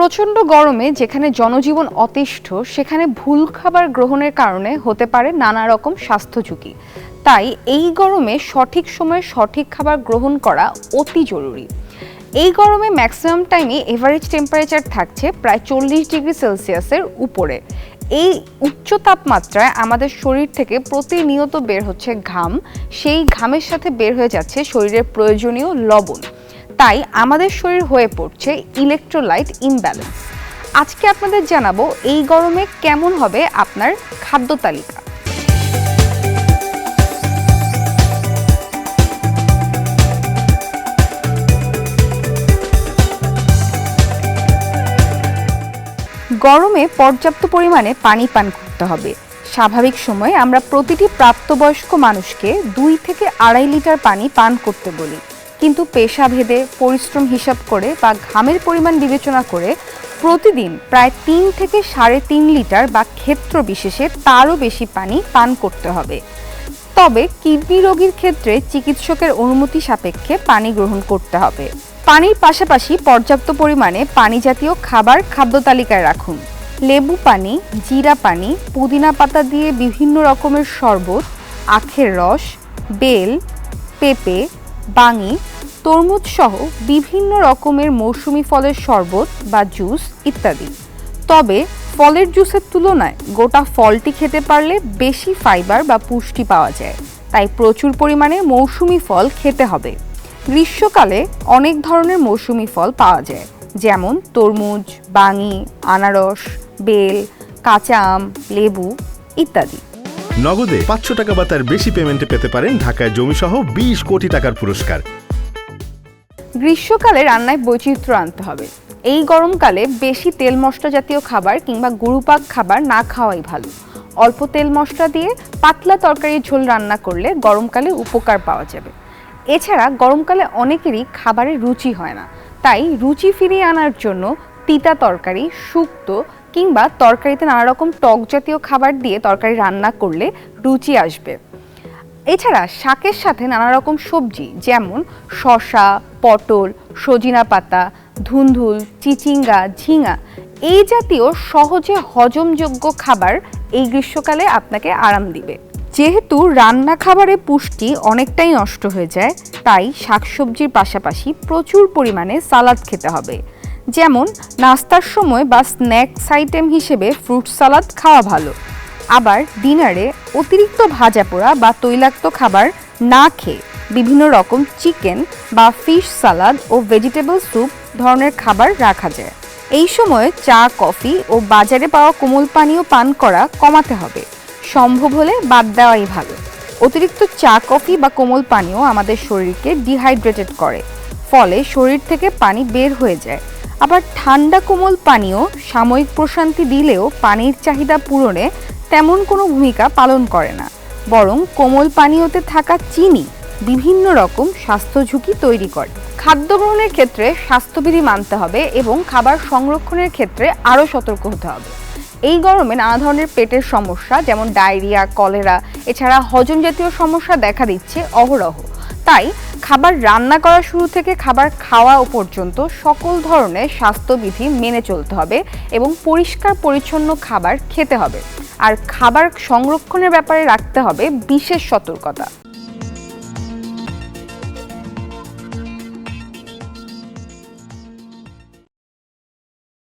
প্রচণ্ড গরমে যেখানে জনজীবন অতিষ্ঠ, সেখানে ভুল খাবার গ্রহণের কারণে হতে পারে নানা রকম স্বাস্থ্য ঝুঁকি। তাই এই গরমে সঠিক সময়ে সঠিক খাবার গ্রহণ করা অতি জরুরি। এই গরমে ম্যাক্সিমাম টাইমে এভারেজ টেম্পারেচার থাকছে প্রায় চল্লিশ ডিগ্রি সেলসিয়াসের উপরে। এই উচ্চ তাপমাত্রায় আমাদের শরীর থেকে প্রতিনিয়ত বের হচ্ছে ঘাম। সেই ঘামের সাথে বের হয়ে যাচ্ছে শরীরের প্রয়োজনীয় লবণ। তাই আমাদের শরীর হয়ে পড়ছে ইলেকট্রোলাইট ইমব্যালেন্স আজকে আপনাদের জানাব এই গরমে কেমন হবে আপনার খাদ্য তালিকা। গরমে পর্যাপ্ত পরিমাণে পানি পান করতে হবে। স্বাভাবিক সময়ে আমরা প্রতিটি প্রাপ্তবয়স্ক মানুষকে দুই থেকে আড়াই লিটার পানি পান করতে বলি। কিন্তু পেশাভেদে পরিশ্রম হিসাব করে বা ঘামের পরিমাণ বিবেচনা করে প্রতিদিন প্রায় তিন থেকে সাড়ে তিন লিটার বা ক্ষেত্র বিশেষে তারও বেশি পানি পান করতে হবে। তবে কিডনি রোগীর ক্ষেত্রে চিকিৎসকের অনুমতি সাপেক্ষে পানি গ্রহণ করতে হবে। পানির পাশাপাশি পর্যাপ্ত পরিমাণে পানি জাতীয় খাবার খাদ্য তালিকায় রাখুন। লেবু পানি, জিরা পানি, পুদিনা পাতা দিয়ে বিভিন্ন রকমের শরবত, আখের রস, বেল, পেঁপে বাঙি, তরমুজ সহ বিভিন্ন রকমের মৌসুমি ফলের শরবত বা জুস ইত্যাদি। তবে ফলের জুসের তুলনায় গোটা ফলটি খেতে পারলে বেশি ফাইবার বা পুষ্টি পাওয়া যায়। তাই প্রচুর পরিমাণে মৌসুমি ফল খেতে হবে। গ্রীষ্মকালে অনেক ধরনের মৌসুমি ফল পাওয়া যায়, যেমন তরমুজ, বাঙি, আনারস, বেল, কাঁচা আম, লেবু ইত্যাদি। নগদে পাঁচশো টাকা বা তার বেশি পেমেন্টে পেতে পারেন ঢাকায় জমিসহ বিশ কোটি টাকার পুরস্কার। গ্রীষ্মকালে রান্নায় বৈচিত্র্য আনতে হবে। এই গরমকালে বেশি তেল মশলা জাতীয় খাবার কিংবা গুরুপাক খাবার না খাওয়াই ভালো। অল্প তেল মশলা দিয়ে পাতলা তরকারির ঝোল রান্না করলে গরমকালে উপকার পাওয়া যাবে। এছাড়া গরমকালে অনেকেরই খাবারের রুচি হয় না। তাই রুচি ফিরিয়ে আনার জন্য তিতা তরকারি, শুক্তো কিংবা তরকারিতে নানা রকম টক জাতীয় খাবার দিয়ে তরকারি রান্না করলে রুচি আসবে। এছাড়া শাকের সাথে নানা রকম সবজি যেমন শশা পটল, সজিনা পাতা ধুন্দুল চিচিঙ্গা, ঝিঙা এই জাতীয় সহজে হজমযোগ্য খাবার এই গ্রীষ্মকালে আপনাকে আরাম দিবে। যেহেতু রান্না খাবারে পুষ্টি অনেকটাই নষ্ট হয়ে যায়, তাই শাকসবজির পাশাপাশি প্রচুর পরিমাণে সালাদ খেতে হবে। যেমন, নাস্তার সময় বা স্ন্যাক্স আইটেম হিসেবে ফ্রুট সালাদ খাওয়া ভালো। আবার ডিনারে অতিরিক্ত ভাজা পোড়া বা তৈলাক্ত খাবার না খেয়ে বিভিন্ন রকম চিকেন বা ফিশ সালাদ ও ভেজিটেবল স্যুপ ধরনের খাবার রাখা যায়। এই সময়ে চা, কফি ও বাজারে পাওয়া কোমল পানীয় পান করা কমাতে হবে। সম্ভব হলে বাদ দেওয়াই ভালো। অতিরিক্ত চা, কফি বা কোমল পানীয় আমাদের শরীরকে ডিহাইড্রেটেড করে। ফলে শরীর থেকে পানি বের হয়ে যায়। আবার ঠান্ডা কোমল পানীয় সাময়িক প্রশান্তি দিলেও পানির চাহিদা পূরণে তেমন কোনো ভূমিকা পালন করে না। বরং কোমল পানীয়তে থাকা চিনি বিভিন্ন রকম স্বাস্থ্য ঝুঁকি তৈরি করে। খাদ্য গ্রহণের ক্ষেত্রে স্বাস্থ্যবিধি মানতে হবে এবং খাবার সংরক্ষণের ক্ষেত্রে আরও সতর্ক হতে হবে। এই গরমে নানা ধরনের পেটের সমস্যা, যেমন ডায়রিয়া, কলেরা, এছাড়া হজম জাতীয় সমস্যা দেখা দিচ্ছে অহরহ। তাই খাবার রান্না করা শুরু থেকে খাবার খাওয়া পর্যন্ত সকল ধরনের স্বাস্থ্যবিধি মেনে চলতে হবে এবং পরিষ্কার পরিচ্ছন্ন খাবার খেতে হবে। আর খাবার সংরক্ষণের ব্যাপারে রাখতে হবে বিশেষ সতর্কতা।